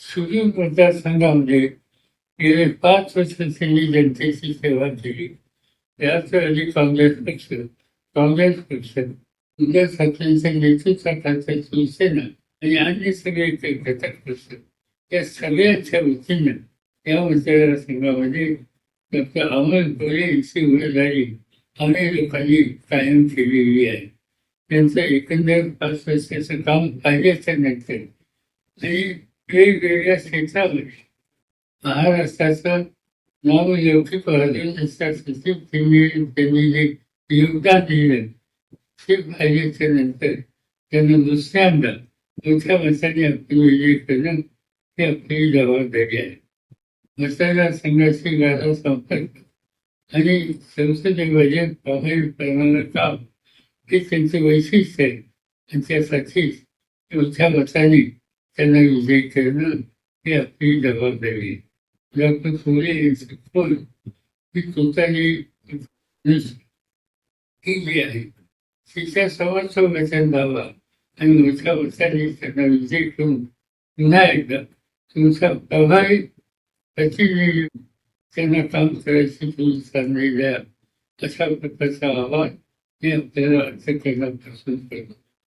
सुदूर मतदारसंघामध्ये गेले पाच वर्ष त्यांनी जनतेची सेवा केली. राष्ट्रवादी काँग्रेस पक्ष. काँग्रेस पक्ष उद्धव ठाकरेंच्या नेतृत्वाखालचा शिवसेना आणि अन्य सगळे घटक पक्ष. या सगळ्याच्या वतीनं या मतदारसंघामध्ये डॉक्टर अमोल गोरे यांची उमेदवारी अनेक लोकांनी कायम केलेली आहे. त्यांचं एकंदर पाच वर्षाचं काम पाहिल्याच्या नंतर आणि वेगवेगळ्या क्षेत्रामध्ये महाराष्ट्राचं नाव लौकिक वाढवण्यासाठी त्यांनी त्यांनी जे योगदान दिलं ते पाहिल्याच्या नंतर त्यांना दुसऱ्यांदा मोठ्या मताने आपली विजय करणं ही आपली जबाबदारी आहे मतदारसंघाची गाडा संपर्क आणि संसदेमध्ये प्रभावी करणारं काम हे त्यांचं वैशिष्ट्य आहे आणि त्यासाठी मोठ्या मताने त्यांना विजय करणं ही आपली जबाबदारी डॉक्टर फुले यांची ही टोटाली ही आहे तिच्या समोरचं वचन द्यावा आणि मोठ्या मताने त्यांना विजय करून पुन्हा एकदा तुमचा प्रभावी प्रतिनिधी त्यांना काम करायची तुम्ही संधी द्या अशा प्रकारचा आवाज मी आपल्याला अर्थ करण्यापासून करतो